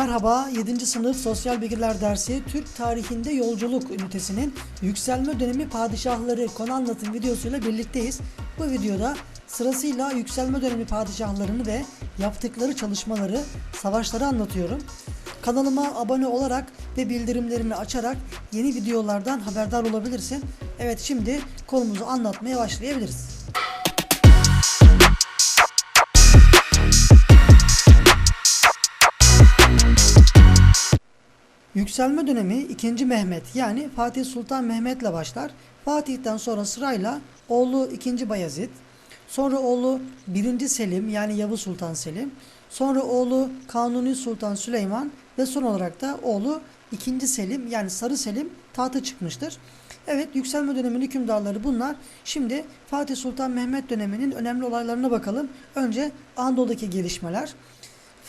Merhaba, 7. sınıf Sosyal Bilgiler dersi Türk tarihinde yolculuk ünitesinin yükselme dönemi padişahları konu anlatım videosuyla birlikteyiz. Bu videoda sırasıyla yükselme dönemi padişahlarını ve yaptıkları çalışmaları, savaşları anlatıyorum. Kanalıma abone olarak ve bildirimlerimi açarak yeni videolardan haberdar olabilirsin. Evet şimdi konumuzu anlatmaya başlayabiliriz. Yükselme dönemi 2. Mehmet yani Fatih Sultan Mehmet'le başlar. Fatih'ten sonra sırayla oğlu 2. Bayezid, sonra oğlu 1. Selim yani Yavuz Sultan Selim, sonra oğlu Kanuni Sultan Süleyman ve son olarak da oğlu 2. Selim yani Sarı Selim tahta çıkmıştır. Evet yükselme döneminin hükümdarları bunlar. Şimdi Fatih Sultan Mehmet döneminin önemli olaylarına bakalım. Önce Anadolu'daki gelişmeler.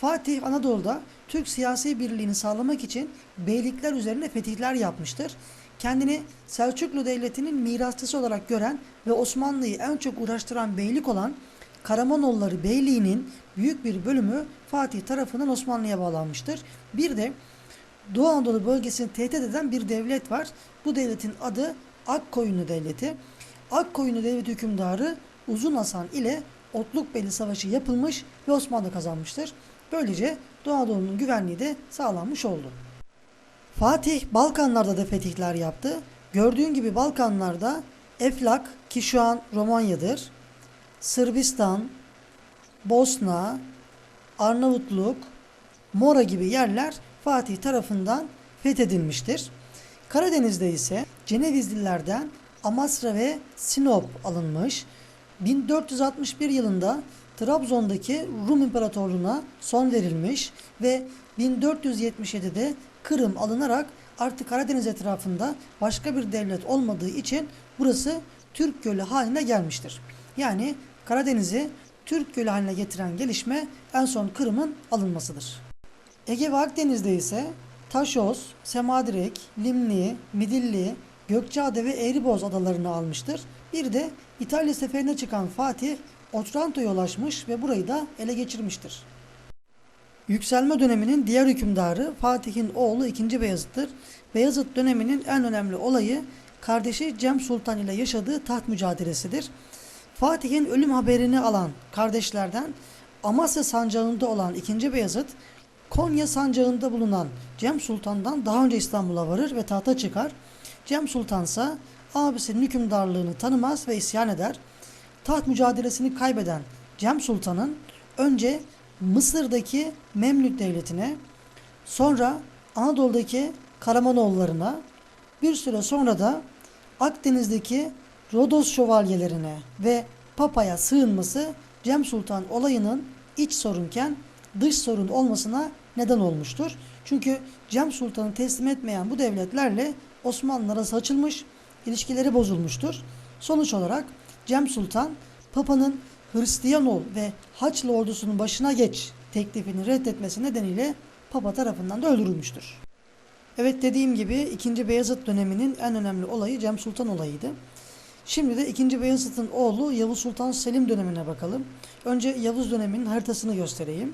Fatih Anadolu'da Türk siyasi birliğini sağlamak için beylikler üzerine fetihler yapmıştır. Kendini Selçuklu Devleti'nin mirasçısı olarak gören ve Osmanlı'yı en çok uğraştıran beylik olan Karamanoğulları Beyliği'nin büyük bir bölümü Fatih tarafından Osmanlı'ya bağlanmıştır. Bir de Doğu Anadolu bölgesini tehdit eden bir devlet var. Bu devletin adı Akkoyunlu Devleti. Akkoyunlu Devleti hükümdarı Uzun Hasan ile Otlukbeli Savaşı yapılmış ve Osmanlı kazanmıştır. Böylece Doğu Anadolu'nun güvenliği de sağlanmış oldu. Fatih Balkanlarda da fetihler yaptı. Gördüğün gibi Balkanlarda Eflak ki şu an Romanya'dır. Sırbistan, Bosna, Arnavutluk, Mora gibi yerler Fatih tarafından fethedilmiştir. Karadeniz'de ise Cenevizlilerden Amasra ve Sinop alınmış. 1461 yılında Trabzon'daki Rum İmparatorluğu'na son verilmiş ve 1477'de Kırım alınarak artık Karadeniz etrafında başka bir devlet olmadığı için burası Türk Gölü haline gelmiştir. Yani Karadeniz'i Türk Gölü haline getiren gelişme en son Kırım'ın alınmasıdır. Ege ve Akdeniz'de ise Taşos, Semadirek, Limni, Midilli, Gökçeada ve Eğriboz adalarını almıştır. Bir de İtalya seferine çıkan Fatih Otranto'ya ulaşmış ve burayı da ele geçirmiştir. Yükselme döneminin diğer hükümdarı Fatih'in oğlu 2. Beyazıt'tır. Beyazıt döneminin en önemli olayı kardeşi Cem Sultan ile yaşadığı taht mücadelesidir. Fatih'in ölüm haberini alan kardeşlerden Amasya sancağında olan 2. Beyazıt, Konya sancağında bulunan Cem Sultan'dan daha önce İstanbul'a varır ve tahta çıkar. Cem Sultan ise abisinin hükümdarlığını tanımaz ve isyan eder. Taht mücadelesini kaybeden Cem Sultan'ın önce Mısır'daki Memlük Devleti'ne, sonra Anadolu'daki Karamanoğullarına, bir süre sonra da Akdeniz'deki Rodos şövalyelerine ve Papa'ya sığınması Cem Sultan olayının iç sorunken dış sorun olmasına neden olmuştur. Çünkü Cem Sultan'ı teslim etmeyen bu devletlerle Osmanlı arası açılmış, ilişkileri bozulmuştur. Sonuç olarak Cem Sultan Papa'nın Hristiyan ol ve Haçlı ordusunun başına geç teklifini reddetmesi nedeniyle Papa tarafından da öldürülmüştür. Evet dediğim gibi 2. Beyazıt döneminin en önemli olayı Cem Sultan olayıydı. Şimdi de 2. Beyazıt'ın oğlu Yavuz Sultan Selim dönemine bakalım. Önce Yavuz döneminin haritasını göstereyim.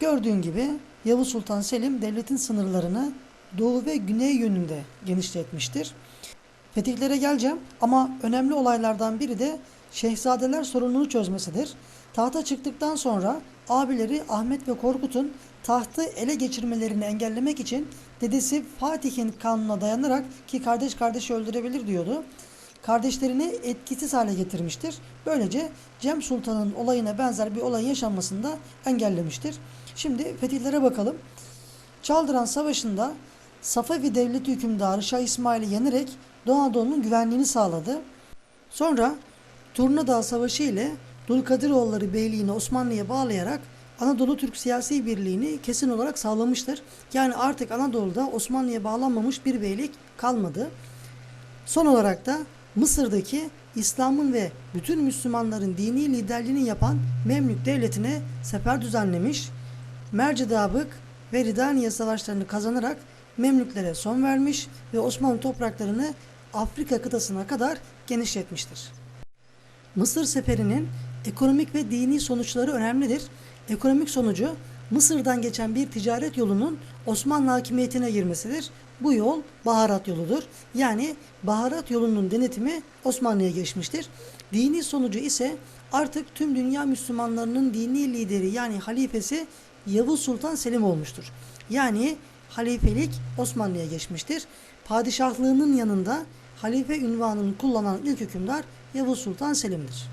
Gördüğün gibi Yavuz Sultan Selim devletin sınırlarını doğu ve güney yönünde genişletmiştir. Fetihlere geleceğim ama önemli olaylardan biri de Şehzadeler sorununu çözmesidir. Tahta çıktıktan sonra abileri Ahmet ve Korkut'un tahtı ele geçirmelerini engellemek için dedesi Fatih'in kanuna dayanarak ki kardeş kardeşi öldürebilir diyordu. Kardeşlerini etkisiz hale getirmiştir. Böylece Cem Sultan'ın olayına benzer bir olay yaşanmasını da engellemiştir. Şimdi fetihlere bakalım. Çaldıran Savaşı'nda Safavi Devleti hükümdarı Şah İsmail'i yenerek Doğu Anadolu'nun güvenliğini sağladı. Sonra Turnadağ Savaşı ile Dulkadiroğulları Beyliğini Osmanlı'ya bağlayarak Anadolu Türk siyasi birliğini kesin olarak sağlamıştır. Yani artık Anadolu'da Osmanlı'ya bağlanmamış bir beylik kalmadı. Son olarak da Mısır'daki İslam'ın ve bütün Müslümanların dini liderliğini yapan Memlük Devleti'ne sefer düzenlemiş. Mercidabık ve Ridaniye savaşlarını kazanarak Memlüklere son vermiş ve Osmanlı topraklarını Afrika kıtasına kadar genişletmiştir. Mısır seferinin ekonomik ve dini sonuçları önemlidir. Ekonomik sonucu Mısır'dan geçen bir ticaret yolunun Osmanlı hakimiyetine girmesidir. Bu yol baharat yoludur. Yani baharat yolunun denetimi Osmanlı'ya geçmiştir. Dini sonucu ise artık tüm dünya Müslümanlarının dini lideri yani halifesi Yavuz Sultan Selim olmuştur. Yani halifelik Osmanlı'ya geçmiştir. Padişahlığının yanında halife ünvanını kullanan ilk hükümdar Yavuz Sultan Selim'dir.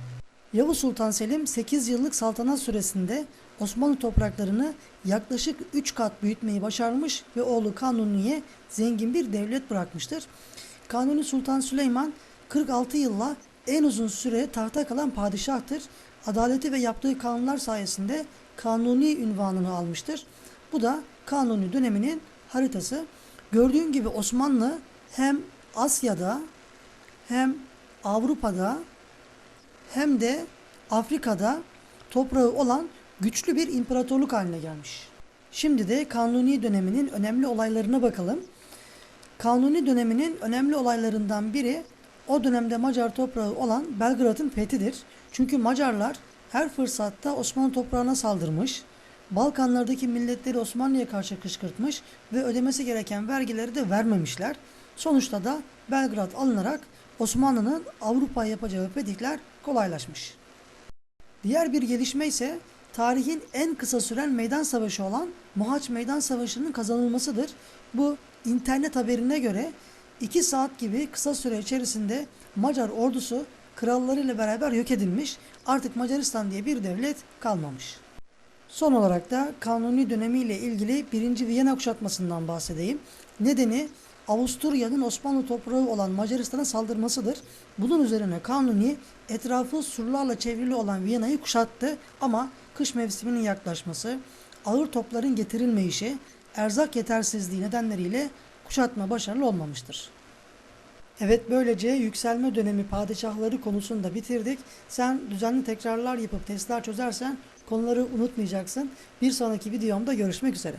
Yavuz Sultan Selim 8 yıllık saltanat süresinde Osmanlı topraklarını yaklaşık 3 kat büyütmeyi başarmış ve oğlu Kanuni'ye zengin bir devlet bırakmıştır. Kanuni Sultan Süleyman 46 yılla en uzun süre tahta kalan padişahtır. Adaleti ve yaptığı kanunlar sayesinde Kanuni ünvanını almıştır. Bu da Kanuni döneminin haritası. Gördüğün gibi Osmanlı hem Asya'da hem Avrupa'da hem de Afrika'da toprağı olan güçlü bir imparatorluk haline gelmiş. Şimdi de Kanuni döneminin önemli olaylarına bakalım. Kanuni döneminin önemli olaylarından biri o dönemde Macar toprağı olan Belgrad'ın fethidir. Çünkü Macarlar her fırsatta Osmanlı toprağına saldırmış, Balkanlardaki milletleri Osmanlı'ya karşı kışkırtmış ve ödemesi gereken vergileri de vermemişler. Sonuçta da Belgrad alınarak Osmanlı'nın Avrupa'ya yapacağı fetihler kolaylaşmış. Diğer bir gelişme ise tarihin en kısa süren meydan savaşı olan Mohaç Meydan Savaşı'nın kazanılmasıdır. Bu internet haberine göre 2 saat gibi kısa süre içerisinde Macar ordusu krallarıyla beraber yok edilmiş. Artık Macaristan diye bir devlet kalmamış. Son olarak da Kanuni dönemiyle ilgili 1. Viyana kuşatmasından bahsedeyim. Nedeni Avusturya'nın Osmanlı toprağı olan Macaristan'a saldırmasıdır. Bunun üzerine Kanuni etrafı surlarla çevrili olan Viyana'yı kuşattı ama kış mevsiminin yaklaşması, ağır topların getirilmeyişi, erzak yetersizliği nedenleriyle kuşatma başarılı olmamıştır. Evet böylece yükselme dönemi padişahları konusunu da bitirdik. Sen düzenli tekrarlar yapıp testler çözersen konuları unutmayacaksın. Bir sonraki videomda görüşmek üzere.